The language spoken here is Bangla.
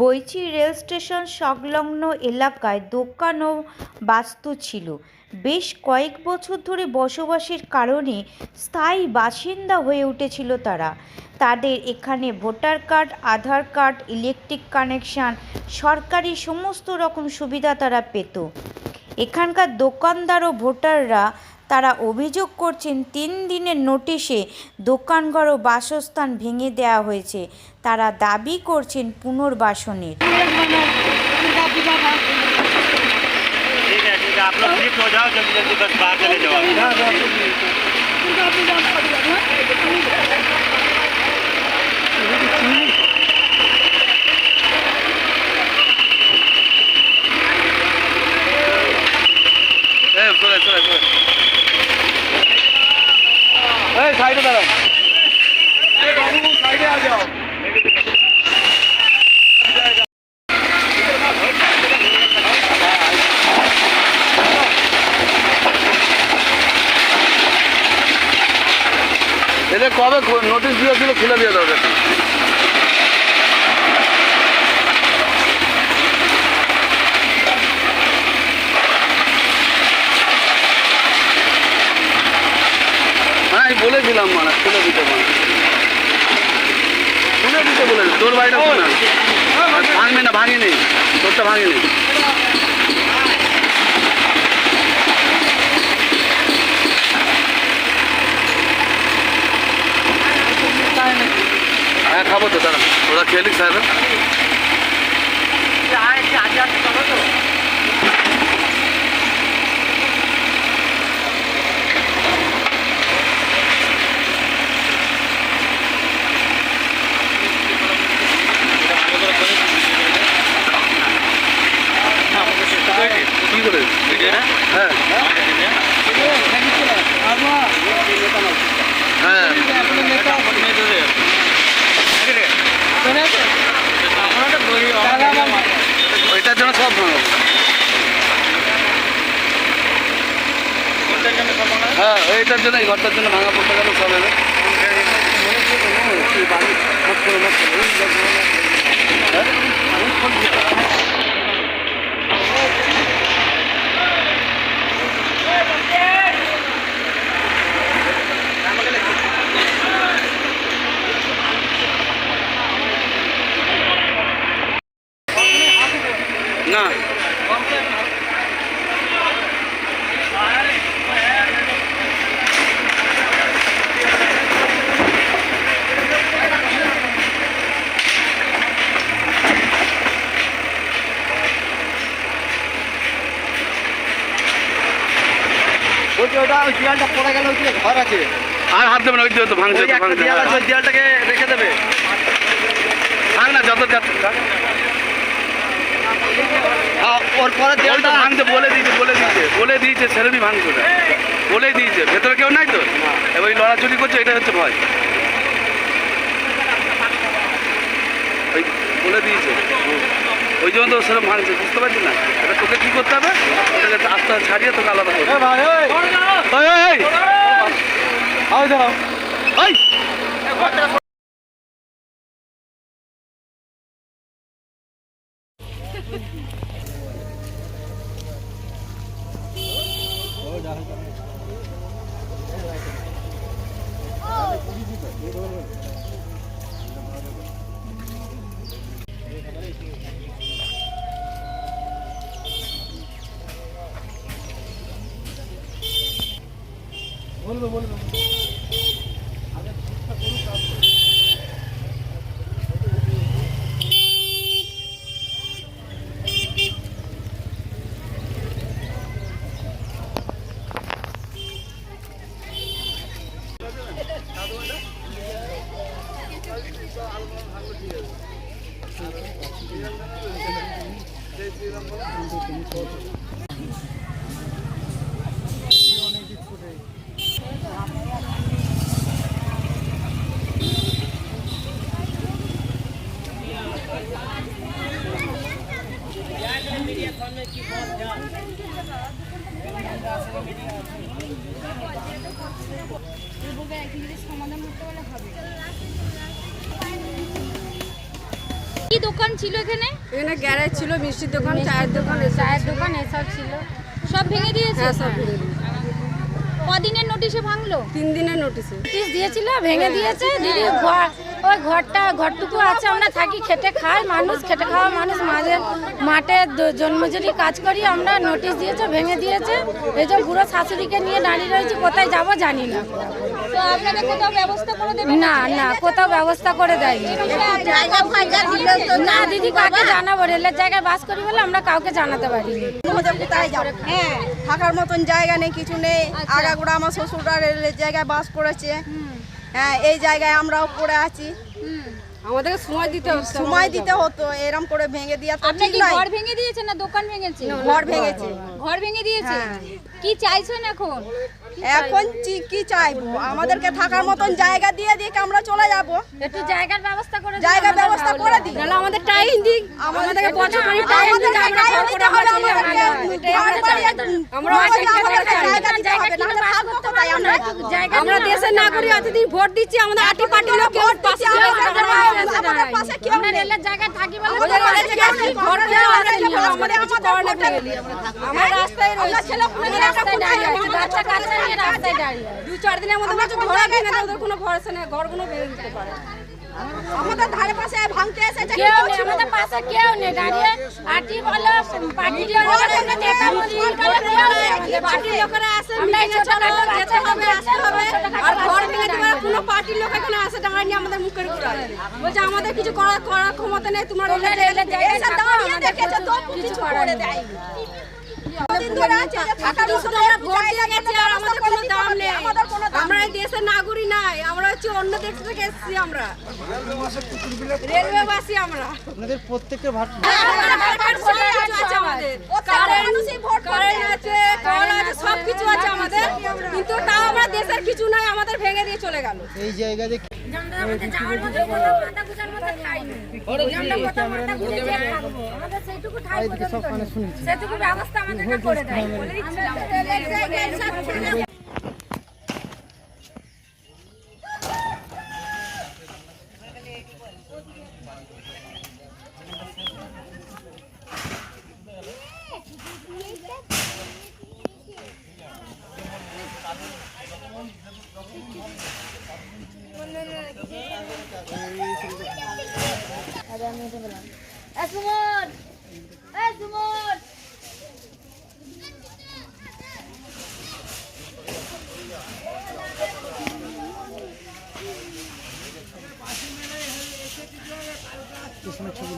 বইচি রেল স্টেশন সংলগ্ন এলাকায় দোকান ও বাস্তু ছিল। বেশ কয়েক বছর ধরে বসবাসের কারণে স্থায়ী বাসিন্দা হয়ে উঠেছিল তারা। তাদের এখানে voter card, Aadhaar card, electric connection, সরকারি সমস্ত রকম সুবিধা তারা পেত। এখানকার দোকানদার ও ভোটাররা তারা অভিযোগ করছেন তিন দিনের নোটিশে দোকানঘর ও বাসস্থান ভেঙে দেওয়া হয়েছে তারা দাবি করছেন পুনর্বাসনের ठीक है ठीक है आप लोग शिफ्ट हो जाओ जल्दी जल्दी बस बाहर चले जाओ এদের নোটিশ দিয়েছিল খুলে দিয়ে দাও দেখুন হ্যাঁ আমি বলেছিলাম মানে খুলে দিতে মানে খুলে দিতে বলে তোর বাড়িটা ভাঙবে না ভাঙেনি তোরটা ভাঙেনি হ্যাঁ খাব তো দাঁড়া ওরা খেয়ে নিক সাহেব। কি করে? হ্যাঁ। হ্যাঁ ওইটার জন্য সব ভাঙাবো হ্যাঁ এইটার জন্য এই ঘরটার জন্য ভাঙা পড়তে গেল সব এবার না। ওটা ওই দেয়ালটা পড়ে গেল ওই ঘর আছে। আর হাত দেবে না ওই দিয়ে তো ভাঙছে দেয়াল আছে ওই দেয়ালটাকে রেখে দেবে। ভাঙ না যত যাচ্ছে হ্যাঁ, ওর পরে দেয়ালটা ভাঙতে বলে দিয়েছে বলে দিয়েছে বলে দিয়েছে ভাঙছে বলে দিয়েছে ভেতরে কেউ নাই তো? এবার ওই করছে এটা হচ্ছে ভয়। ওই বলে দিয়েছে। ওই জন্য তো সেরকম ভাঙছে বুঝতে পারছি না। এটা তোকে কি করতে হবে? ওটাকে আস্তে আস্তে ছাড়িয়ে তোকে আলাদা করতে হবে ওই, দোকান ছিল এখানে? এখানে গ্যারেজ ছিল মিষ্টির দোকান চায়ের দোকান চায়ের দোকান এসব ছিল। সব ভেঙে দিয়েছে? হ্যাঁ সব ভেঙে। কদিনের নোটিশে ভাঙলো? তিন দিনের নোটিশে। নোটিশ দিয়েছিল ভেঙে দিয়েছে দিদি ঘর ওই ঘরটা ঘরটুকু আছে আমরা থাকি খেটে খাই মানুষ খেটে খাওয়া মানুষ মাঝে মাঠে জন্মজুরি কাজ করি আমরা নোটিশ দিয়েছে ভেঙে দিয়েছে। এই যে বুড়ো শাশুড়িকে নিয়ে দাঁড়িয়ে রয়েছে কোথায় যাব জানি না। না না কোথাও ব্যবস্থা করে দেয়নি। না দিদি কাকে জানাব? রেলের জায়গায় বাস করি বলে আমরা কাউকে জানাতে পারিনি। কোথায় হ্যাঁ থাকার মতন জায়গা নেই কিছু নেই। আগাগোড়া আমার শ্বশুররা রেলের জায়গায় বাস করেছে। হ্যাঁ এই জায়গায় আমরাও পড়ে আছি। আমাদেরকে সময় দিতে হচ্ছে সময় দিতে হতো এরম করে ভেঙে দিয়া তো আপনি কি ঘর ভেঙে দিয়েছে না দোকান ভেঙেছে? ঘর ভেঙেছে। ঘর ভেঙে দিয়েছে? কি চাইছেন এখন? এখন কি চাইব? আমাদেরকে থাকার মতন জায়গা দিয়ে দিক আমরা চলে যাব? একটু জায়গার ব্যবস্থা করে জায়গা জায়গার ব্যবস্থা করে দিই তাহলে আমাদের টাইম দিক আমাদেরকে বছর টাইম দিন। আমরা ঘর করে আমরা- আমাদেরকে জায়গা জায়গা দিতে জায়গা হবে, কিনে নাহলে বাস থাকব করতে কোথায় পারব আমরা? দেশের নাগরিক এতদিন ভোট দিচ্ছি আমাদের আটি পার্টি লোক ভোট পাশে কেউ আমাদের পাশে- কেউ নেই। রেলের জায়গায় থাকি বলে ঘর দেওয়া আমাদের কিছু। আমরা রাস্তায় রয়েছি। ছেলে পুলে রাস্তায় দাঁড়িয়ে আছি বাচ্চা কাচ্চা নিয়ে রাস্তায় দাঁড়িয়ে। দু চার দিনের মধ্যে কোন ঘর ভেঙে দেয়, ওদের কোনো ভরসা নেই ঘরগুলো ভেঙে দিতে পারে আমাদের ধারে পাশে ভাঙতে এসেছে কেউ নেই আমাদের পাশে কেউ নেই দাঁড়িয়ে আটি বলো পার্টি। লোকেরা আসে আমরা চলে যেতে হবে আসতে হবে ছোটখাটো আর ঘর বাচ্চা ভেঙে দিতে পারে কোনো পার্টির লোক এখানে আসে দাঁড়ায় নিয়ে আমাদের মুখের উপর বলছে আমাদের কিছু করার করার ক্ষমতা নেই তোমার কিছু করে দিয়ে। আমাদের কোনো দাম হবে। নেই আমাদের কোনো দাম আমরা এই দেশের নাগরিক নাই। আমরা হচ্ছে অন্য দেশ থেকে এসেছি আমরা। রেলওয়েবাসী আমরা। আপনাদের প্রত্যেকের ভাট কারেন্ট আছে আমাদের। মানুষই ভোট করবে। কারেন্ট আছে। কল আছে সব কিছু আছে আমাদের। কিন্তু তাও আমরা দেশের কিছু নাই আমাদের ভেঙে দিয়ে চলে গেল। এই জায়গা দেখে আমরা আমাদের যাওয়ার মতো যে আমি উঠে পেলাম। সুমন! সুমন! ছবি